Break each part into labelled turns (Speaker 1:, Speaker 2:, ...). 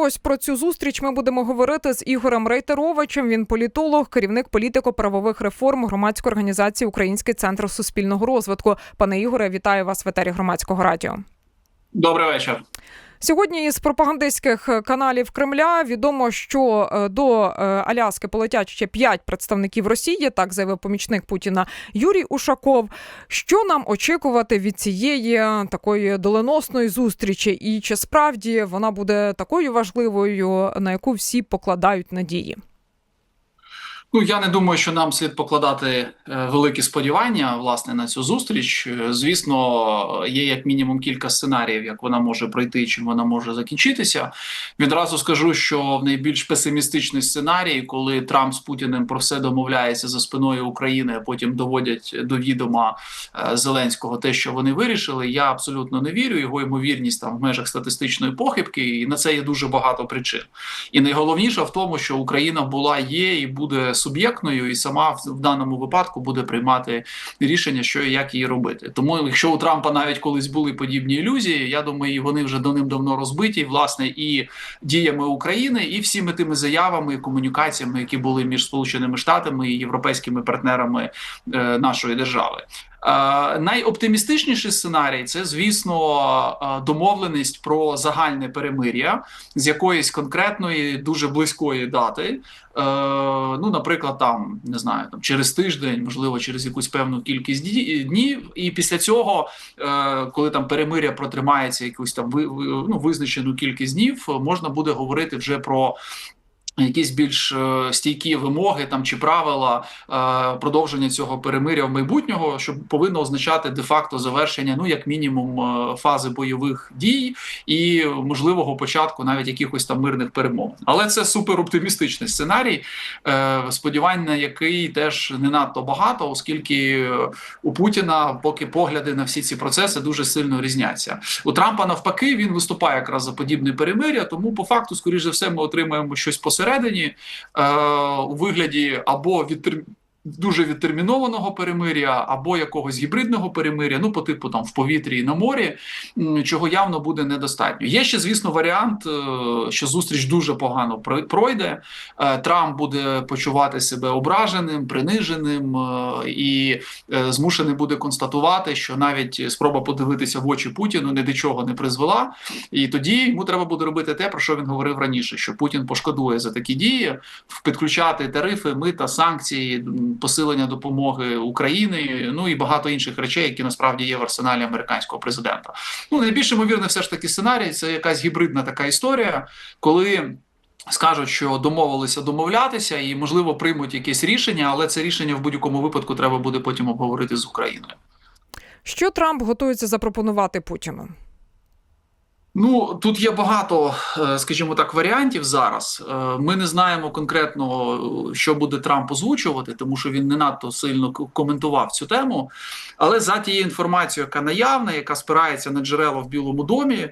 Speaker 1: Ось про цю зустріч ми будемо говорити з Ігорем Рейтеровичем. Він політолог, керівник політико-правових реформ громадської організації Український центр суспільного розвитку. Пане Ігоре, вітаю вас в етері громадського радіо.
Speaker 2: Добрий вечір.
Speaker 1: Сьогодні із пропагандистських каналів Кремля відомо, що е, до е, Аляски полетять ще п'ять представників Росії. Так заявив помічник Путіна Юрій Ушаков. Що нам очікувати від цієї такої доленосної зустрічі, і чи справді вона буде такою важливою, на яку всі покладають надії?
Speaker 2: Ну я не думаю, що нам слід покладати е, великі сподівання власне на цю зустріч. Е, Звісно, є як мінімум кілька сценаріїв, як вона може пройти, чим вона може закінчитися. Відразу скажу, що в найбільш песимістичний сценарій, коли Трамп з Путіним про все домовляється за спиною України, а потім доводять до відома е, Зеленського те, що вони вирішили. Я абсолютно не вірю. Його ймовірність там в межах статистичної похибки, і на це є дуже багато причин. І найголовніше в тому, що Україна була, є і буде суб'єктною, і сама в, даному випадку буде приймати рішення, що і як її робити. Тому, якщо у Трампа навіть колись були подібні ілюзії, я думаю, і вони вже давним-давно розбиті, власне, і діями України, і всіми тими заявами і комунікаціями, які були між Сполученими Штатами і європейськими партнерами е, нашої держави. Е, найоптимістичніший сценарій це, звісно, е, домовленість про загальне перемир'я з якоїсь конкретної дуже близької дати. Е, ну, наприклад, там не знаю, там через тиждень, можливо, через якусь певну кількість днів, і після цього, коли там перемир'я протримається якусь там ну, визначену кількість днів, можна буде говорити вже про Якісь більш е, стійкі вимоги там чи правила е, продовження цього перемиря в майбутнього, що повинно означати де-факто завершення, ну як мінімум, е, фази бойових дій і можливого початку навіть якихось там мирних перемог. Але це супероптимістичний сценарій, е, сподівань на який теж не надто багато, оскільки у Путіна поки погляди на всі ці процеси дуже сильно різняться. У Трампа навпаки він виступає якраз за подібне перемиря, тому по факту, скоріш за все, ми отримаємо щось посередині всередині е, у вигляді або від дуже відтермінованого перемиря, або якогось гібридного перемиря, ну по типу там в повітрі і на морі, чого явно буде недостатньо. Є ще, звісно, варіант, е, що зустріч дуже погано пройде. Е, Трамп буде почувати себе ображеним, приниженим е, і змушений буде констатувати, що навіть спроба подивитися в очі Путіну ні до чого не призвела. І тоді йому треба буде робити те, про що він говорив раніше: що Путін пошкодує за такі дії, підключати тарифи, мита, санкції посилення допомоги України, ну і багато інших речей, які насправді є в арсеналі американського президента. Ну найбільш ймовірний все ж таки сценарій це якась гібридна така історія, коли. Скажуть, що домовилися домовлятися, і можливо приймуть якесь рішення, але це рішення в будь-якому випадку треба буде потім обговорити з Україною.
Speaker 1: Що Трамп готується запропонувати Путіну?
Speaker 2: Ну тут є багато, е, скажімо так, варіантів зараз. Е, ми не знаємо конкретно, що буде Трамп озвучувати, тому що він не надто сильно коментував цю тему. Але за тією інформацією, яка наявна, яка спирається на джерела в Білому домі,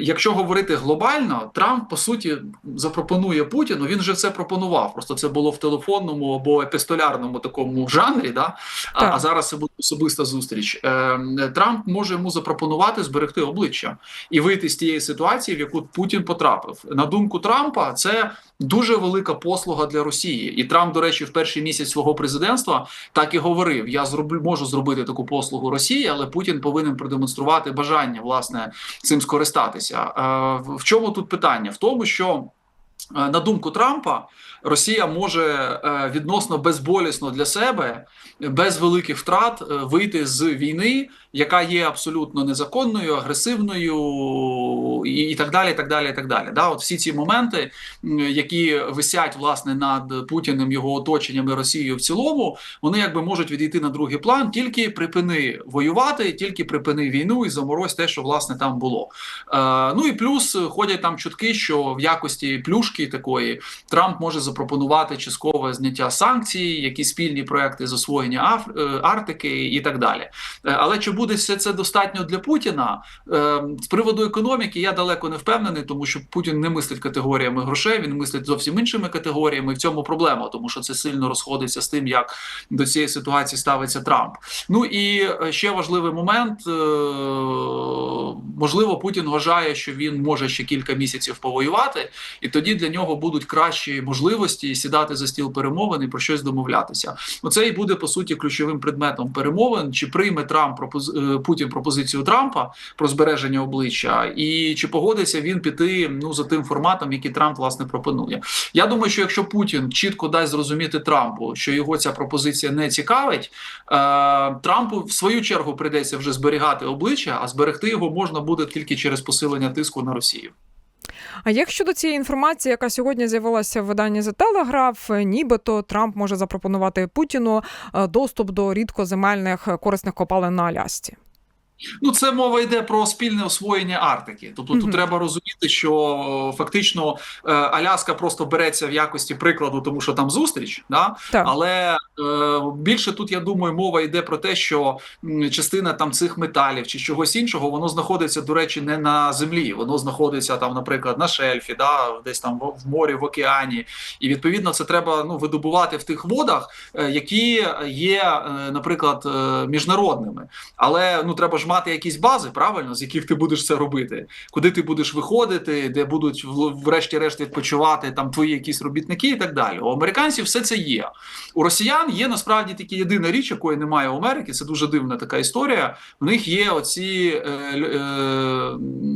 Speaker 2: якщо говорити глобально, Трамп по суті запропонує Путіну. Він вже це пропонував. Просто це було в телефонному або епістолярному такому жанрі. Да? А, а зараз це буде особиста зустріч. Е, Трамп може йому запропонувати зберегти обличчя і ви вийти з тієї ситуації, в яку Путін потрапив. На думку Трампа, це дуже велика послуга для Росії. І Трамп, до речі, в перший місяць свого президентства так і говорив: я зроблю можу зробити таку послугу Росії, але Путін повинен продемонструвати бажання власне цим скористатися. Е, в чому тут питання? В тому, що е, на думку Трампа. Росія може е, відносно безболісно для себе, без великих втрат вийти з війни яка є абсолютно незаконною, агресивною і, і так далі. так далі, так далі. Да, от всі ці моменти, які висять власне над Путіним, його оточенням і Росією в цілому, вони якби можуть відійти на другий план, тільки припини воювати, тільки припини війну і заморозь те, що власне там було. Е, Ну і плюс ходять там чутки, що в якості плюшки такої Трамп може запропонувати часткове зняття санкцій, якісь спільні проекти з освоєння Аф... Е, Арктики і так далі. Е, але чи буде буде все це достатньо для Путіна е, з приводу економіки, я далеко не впевнений, тому що Путін не мислить категоріями грошей, він мислить зовсім іншими категоріями. В цьому проблема, тому що це сильно розходиться з тим, як до цієї ситуації ставиться Трамп. Ну і е, ще важливий момент: е, можливо, Путін вважає, що він може ще кілька місяців повоювати, і тоді для нього будуть кращі можливості сідати за стіл перемовин і про щось домовлятися. Оце і буде по суті ключовим предметом перемовин. Чи прийме Трамп пропози... е, Путін пропозицію Трампа про збереження обличчя, і чи погодиться він піти ну за тим форматом, який Трамп власне пропонує? Я думаю, що якщо Путін чітко дасть зрозуміти Трампу, що його ця пропозиція не цікавить, е, Трампу в свою чергу прийдеться вже зберігати обличчя, а зберегти його можна буде тільки через посилення тиску на Росію.
Speaker 1: А як щодо цієї інформації, яка сьогодні з'явилася в виданні The Telegraph, е, нібито Трамп може запропонувати Путіну е, доступ до рідкоземельних е, корисних копалин на Алясці?
Speaker 2: Ну, це мова йде про спільне освоєння Арктики. Тобто,
Speaker 1: Мгм.
Speaker 2: тут треба розуміти, що фактично е, Аляска просто береться в якості прикладу, тому що там зустріч, да?
Speaker 1: Так.
Speaker 2: але е, більше тут я думаю, мова йде про те, що частина там цих металів чи чогось іншого, воно знаходиться, до речі, не на землі, воно знаходиться там, наприклад, на шельфі, да? десь там в, морі, в океані. І відповідно це треба ну видобувати в тих водах, е, які є, е, наприклад, е, міжнародними. Але ну треба ж мати якісь бази, правильно, з яких ти будеш це робити, куди ти будеш виходити, де будуть в- врешті-решт відпочивати там твої якісь робітники і так далі. У американців все це є. У росіян є насправді тільки єдина річ, якої немає у Америки. Це дуже дивна така історія. У них є оці е, е,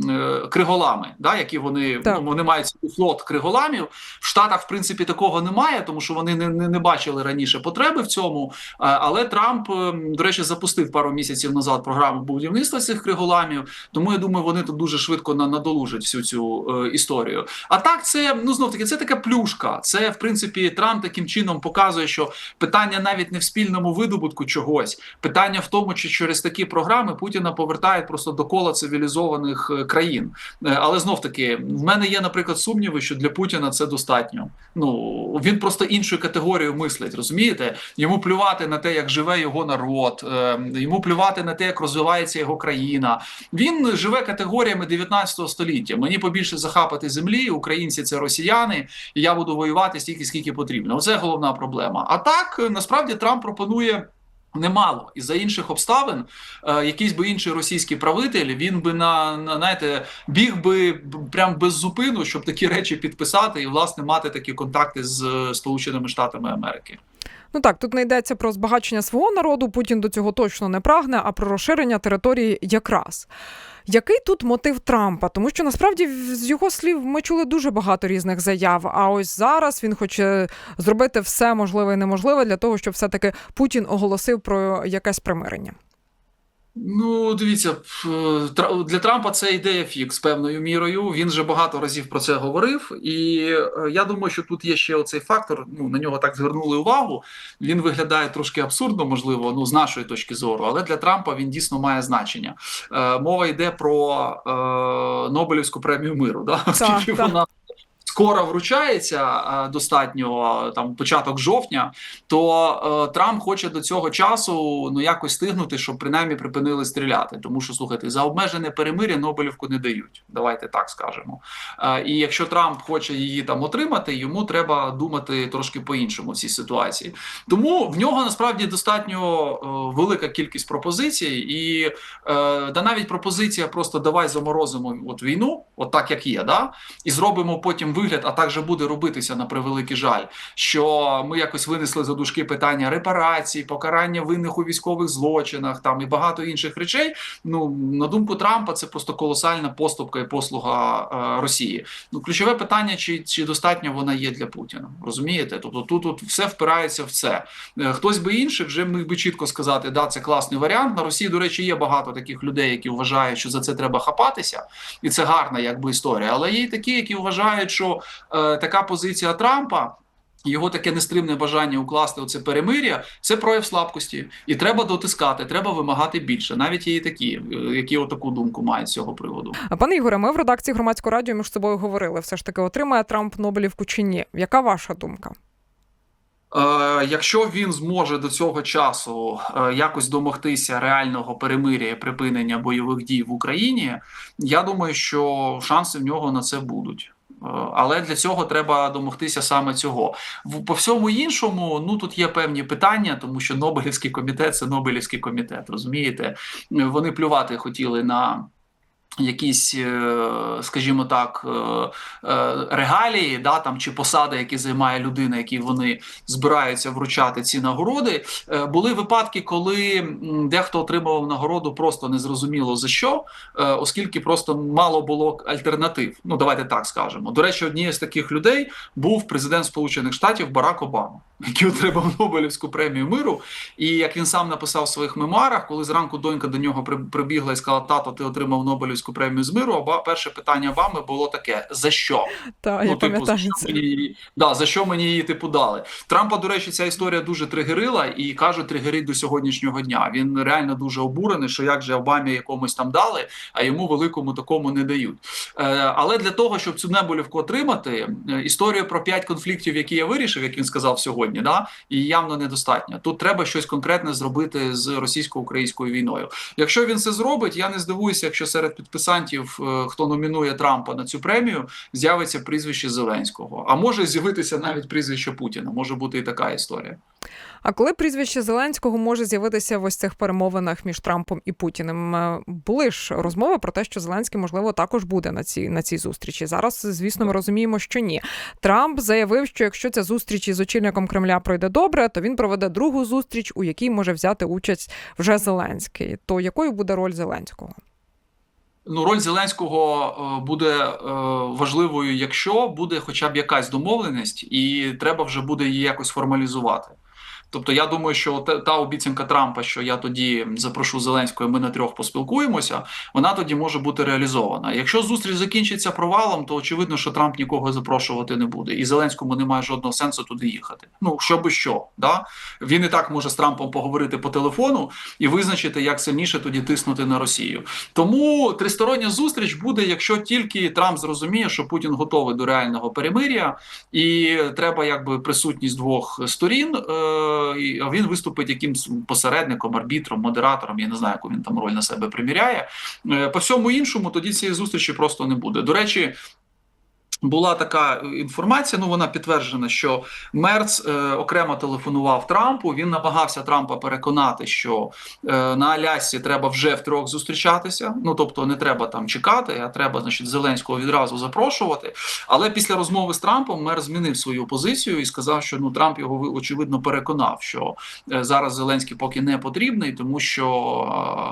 Speaker 2: е, криголами, да, які вони
Speaker 1: Так.
Speaker 2: ну, вони мають флот криголамів. В Штатах, в принципі, такого немає, тому що вони не, не, не бачили раніше потреби в цьому. Але Трамп, е, до речі, запустив пару місяців назад програму будівництва цих криголамів. Тому я думаю, вони тут дуже швидко на- надолужать всю цю е, історію. А так, це ну знов таки, це така плюшка. Це в принципі Трамп таким чином показує, що питання навіть не в спільному видобутку чогось, питання в тому, чи через такі програми Путіна повертають просто до кола цивілізованих е, країн. Е, Але знов таки, в мене є, наприклад, сумніви, що для Путіна це достатньо. Ну він просто іншою категорією мислить, розумієте? Йому плювати на те, як живе його народ, е, йому плювати на те, як розвивається його країна. Він живе категоріями 19 століття. Мені побільше захапати землі, українці це росіяни, і я буду воювати стільки, скільки потрібно. Оце головна проблема. А так насправді Трамп пропонує. Немало і за інших обставин, е, якийсь би інший російський правитель, він би на, на знаєте, біг би прям без зупину, щоб такі речі підписати і власне мати такі контакти з е, Сполученими Штатами Америки.
Speaker 1: Ну так, тут не йдеться про збагачення свого народу. Путін до цього точно не прагне, а про розширення території якраз. Який тут мотив Трампа? Тому що насправді з його слів ми чули дуже багато різних заяв. А ось зараз він хоче зробити все можливе і неможливе для того, щоб все-таки Путін оголосив про якесь примирення.
Speaker 2: Ну, дивіться, для Трампа це ідея фікс певною мірою. Він вже багато разів про це говорив, і е, я думаю, що тут є ще оцей фактор. Ну на нього так звернули увагу. Він виглядає трошки абсурдно, можливо, ну з нашої точки зору, але для Трампа він дійсно має значення. Е, мова йде про е, Нобелівську премію миру, да? оскільки
Speaker 1: так.
Speaker 2: вона. Скоро вручається е, достатньо е, там початок жовтня, то е, Трамп хоче до цього часу ну якось стигнути, щоб принаймні припинили стріляти. Тому що слухайте, за обмежене перемир'я Нобелівку не дають. Давайте так скажемо. І якщо Трамп хоче її там отримати, йому треба думати трошки по-іншому в цій ситуації. Тому в нього насправді достатньо велика кількість пропозицій, і да навіть пропозиція просто давай заморозимо от війну, от так як є, да і зробимо потім вигляд, а так же буде робитися на превеликий жаль, що ми якось винесли за душки питання репарацій, покарання винних у військових злочинах, там і багато інших речей. Ну на думку Трампа, це просто колосальна поступка і послуга е, Росії. Ну ключове питання, чи, чи достатньо вона є для Путіна, розумієте? Тобто тут, тут все впирається в це. Е, Хтось би інший вже міг би чітко сказати, да, це класний варіант. На Росії, до речі, є багато таких людей, які вважають, що за це треба хапатися, і це гарна якби історія. Але є й такі, які вважають, що е, така позиція Трампа. Його таке нестримне бажання укласти оце перемир'я це прояв слабкості, і треба дотискати, треба вимагати більше. Навіть є і такі, е, які отаку думку мають з цього приводу.
Speaker 1: Пане Ігоре, ми в редакції громадського радіо між собою говорили. Все ж таки, отримає Трамп Нобелівку чи ні? Яка ваша думка?
Speaker 2: Е, Якщо він зможе до цього часу е, якось домогтися реального перемиря і припинення бойових дій в Україні, я думаю, що шанси в нього на це будуть. Е, Але для цього треба домогтися саме цього. По всьому іншому, ну тут є певні питання, тому що Нобелівський комітет це Нобелівський комітет. Розумієте, Е, вони плювати хотіли на. Якісь, е, скажімо так, е, е, регалії, да, там чи посади, які займає людина, які вони збираються вручати ці нагороди. Були випадки, коли дехто отримував нагороду просто незрозуміло за що, оскільки просто мало було альтернатив. Ну давайте так скажемо. До речі, однією з таких людей був президент Сполучених Штатів Барак Обама, який отримав Нобелівську премію миру. І як він сам написав в своїх мемуарах, коли зранку донька до нього при- прибігла і сказала: Тато, ти отримав Нобелівську премію з миру. Оба перше питання Обами було таке: за що?
Speaker 1: Та я
Speaker 2: Ну, типу, за що мені її да, за що мені її типу дали? Трампа, до речі, ця історія дуже тригерила і каже, тригерить до сьогоднішнього дня. Він реально дуже обурений, що як же Обамі якомусь там дали, а йому великому такому не дають. Е, але для того, щоб цю Нобелівку отримати, е, історію про п'ять конфліктів, які я вирішив, як він сказав сьогодні, да, і явно недостатньо. Тут треба щось конкретне зробити з російсько-українською війною. Якщо він це зробить, я не здивуюся, якщо серед підписантів, е, хто номінує Трампа на цю премію, з'явиться прізвище Зеленського. А може з'явитися навіть прізвище Путіна. Може бути і така історія.
Speaker 1: А коли прізвище Зеленського може з'явитися в ось цих перемовинах між Трампом і Путіним? Е, Були ж розмови про те, що Зеленський можливо також буде на цій на цій зустрічі. Зараз, звісно, ми розуміємо, що ні. Трамп заявив, що якщо ця зустріч із очільником Кремля пройде добре, то він проведе другу зустріч, у якій може взяти участь вже Зеленський. То якою буде роль Зеленського?
Speaker 2: Ну, роль Зеленського е, буде е, важливою, якщо буде хоча б якась домовленість, і треба вже буде її якось формалізувати. Тобто, я думаю, що та, обіцянка Трампа, що я тоді запрошу Зеленського, і ми на трьох поспілкуємося, вона тоді може бути реалізована. Якщо зустріч закінчиться провалом, то очевидно, що Трамп нікого запрошувати не буде, і Зеленському немає жодного сенсу туди їхати. Ну що би що, да він і так може з Трампом поговорити по телефону і визначити, як сильніше тоді тиснути на Росію. Тому тристороння зустріч буде, якщо тільки Трамп зрозуміє, що Путін готовий до реального перемир'я, і треба якби присутність двох сторін. Е- він виступить якимсь посередником, арбітром, модератором. Я не знаю, яку він там роль на себе приміряє. Е, По всьому іншому, тоді цієї зустрічі просто не буде. До речі. Була така інформація, ну вона підтверджена, що Мерц е, окремо телефонував Трампу. Він намагався Трампа переконати, що е, на Алясці треба вже втрьох зустрічатися. Ну тобто не треба там чекати, а треба, значить, Зеленського відразу запрошувати. Але після розмови з Трампом Мерц змінив свою позицію і сказав, що ну Трамп його ви- очевидно переконав, що е, зараз Зеленський поки не потрібний, тому що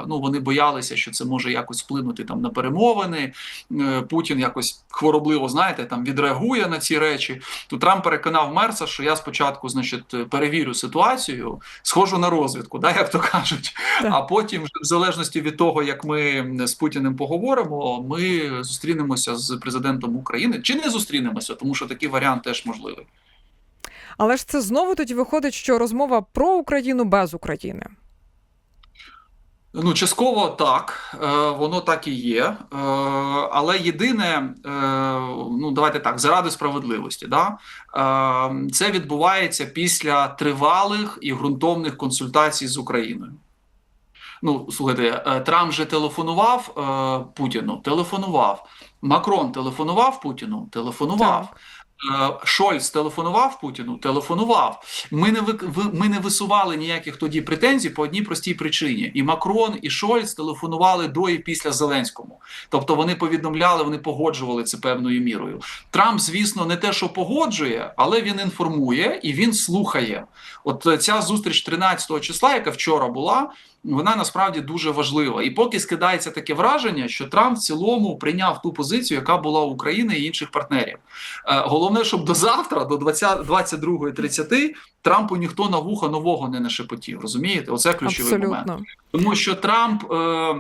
Speaker 2: е, ну вони боялися, що це може якось вплинути там на перемовини. Е, Путін якось хворобливо, знаєте, там відреагує на ці речі. То Трамп переконав Мерса, що я спочатку, значить, перевірю ситуацію, схожу на розвідку, да, як то кажуть.
Speaker 1: Так.
Speaker 2: А потім, вже в залежності від того, як ми з Путіним поговоримо, ми зустрінемося з президентом України чи не зустрінемося, тому що такий варіант теж можливий.
Speaker 1: Але ж це знову тоді виходить, що розмова про Україну без України.
Speaker 2: Ну, частково так, е, воно так і є. Е, але єдине, е, ну давайте так, заради справедливості, да, це відбувається після тривалих і ґрунтовних консультацій з Україною. Ну, слухайте, Трамп же телефонував Путіну, телефонував. Макрон телефонував Путіну, телефонував. Е, Шольц телефонував Путіну, телефонував. Ми не ви- ми не висували ніяких тоді претензій по одній простій причині. І Макрон, і Шольц телефонували до і після Зеленському. Тобто вони повідомляли, вони погоджували це певною мірою. Трамп, звісно, не те, що погоджує, але він інформує і він слухає. От е, ця зустріч 13 числа, яка вчора була, вона насправді дуже важлива. І поки скидається таке враження, що Трамп в цілому прийняв ту позицію, яка була у України і інших партнерів. Е, Головне, щоб до завтра, до 20 22.30, Трампу ніхто на вухо нового не нашепотів. Розумієте? Оце ключовий момент. Тому що Трамп е,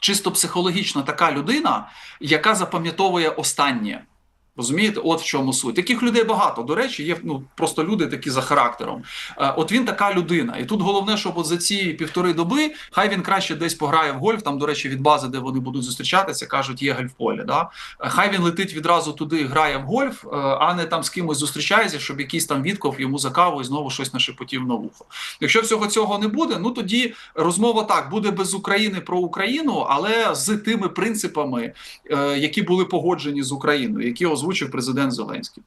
Speaker 2: чисто психологічно така людина, яка запам'ятовує останнє. Розумієте, от в чому суть. Таких людей багато. До речі, є ну просто люди такі за характером. Е, от він така людина. І тут головне, щоб от за ці півтори доби хай він краще десь пограє в гольф. Там, до речі, від бази, де вони будуть зустрічатися, кажуть, є гольф-поле. Да? Е, Хай він летить відразу туди, грає в гольф, е, а не там з кимось зустрічається, щоб якийсь там відков йому за каву і знову щось нашепотів на вухо. Якщо всього цього не буде, ну тоді розмова так буде без України про Україну, але з тими принципами, які були погоджені з Україною, які озвучив президент Зеленський.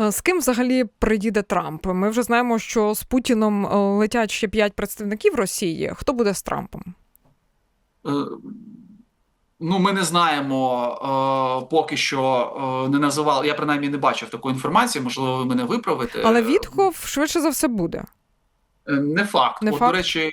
Speaker 1: Е, З ким взагалі приїде Трамп? Ми вже знаємо, що з Путіном е, летять ще п'ять представників Росії. Хто буде з Трампом?
Speaker 2: Е, Ну, ми не знаємо поки що не називали. Я принаймні не бачив такої інформації. Можливо, ви мене виправите.
Speaker 1: Але Вітков швидше за все буде.
Speaker 2: Е, Не факт.
Speaker 1: Не
Speaker 2: От,
Speaker 1: факт?
Speaker 2: До речі,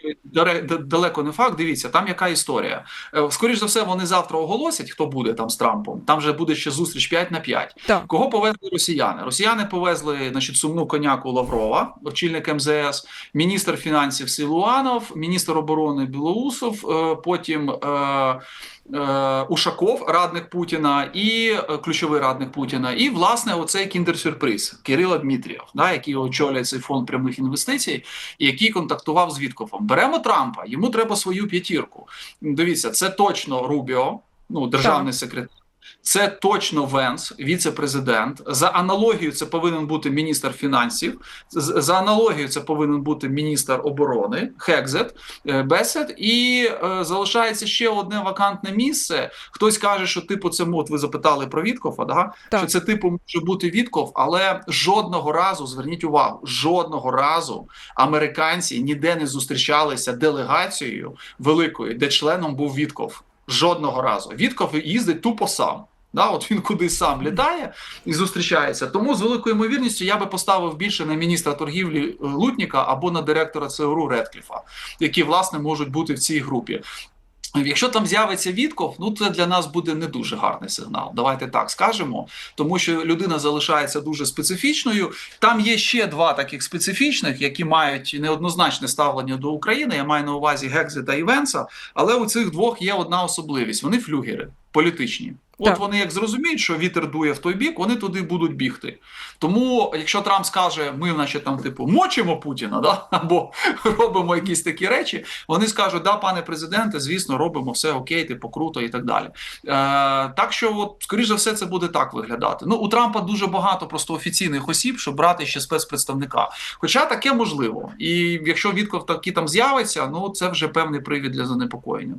Speaker 2: далеко не факт. Дивіться, там яка історія. Е, Скоріш за все, вони завтра оголосять, хто буде там з Трампом. Там же буде ще зустріч 5 на 5.
Speaker 1: Так.
Speaker 2: Кого повезли росіяни? Росіяни повезли значить, сумну коняку Лаврова, очільник МЗС, міністр фінансів Силуанов, міністр оборони Білоусов, е, потім. Е, е, Ушаков, радник Путіна, і ключовий радник Путіна, і власне оцей кіндер-сюрприз Кирило Дмитрієв, да, який очолює цей фонд прямих інвестицій, і який контактував з Віткофом. Беремо Трампа, йому треба свою п'ятірку. Дивіться, це точно Рубіо, ну державний секретар. Це точно Венс, віце-президент. За аналогією, це повинен бути міністр фінансів. За аналогією, це повинен бути міністр оборони Хекзет, е, Бесет. І е, залишається ще одне вакантне місце. Хтось каже, що типу це от ви запитали про Віткофа, да?
Speaker 1: Так.
Speaker 2: що це типу може бути Вітков, але жодного разу зверніть увагу, жодного разу американці ніде не зустрічалися делегацією великою, де членом був Вітков. Жодного разу. Вітков їздить тупо сам. Да, от він куди сам літає і зустрічається. Тому з великою ймовірністю я би поставив більше на міністра торгівлі е, Лутніка або на директора ЦРУ Редкліфа, які власне можуть бути в цій групі. Якщо там з'явиться Вітков, ну це для нас буде не дуже гарний сигнал. Давайте так скажемо, тому що людина залишається дуже специфічною. Там є ще два таких специфічних, які мають неоднозначне ставлення до України. Я маю на увазі Гекзе та Івенса. Але у цих двох є одна особливість: вони флюгери політичні. От
Speaker 1: Так.
Speaker 2: вони як зрозуміють, що вітер дує в той бік, вони туди будуть бігти. Тому, якщо Трамп скаже, ми, значить, там, типу, мочимо Путіна, да? або робимо якісь такі речі, вони скажуть, да, пане президенте, звісно, робимо все окей, типу, круто і так далі. Е, так що, от, скоріш за все, це буде так виглядати. Ну, у Трампа дуже багато просто офіційних осіб, щоб брати ще спецпредставника. Хоча таке можливо. І якщо Вітков таки там з'явиться, ну це вже певний привід для занепокоєння.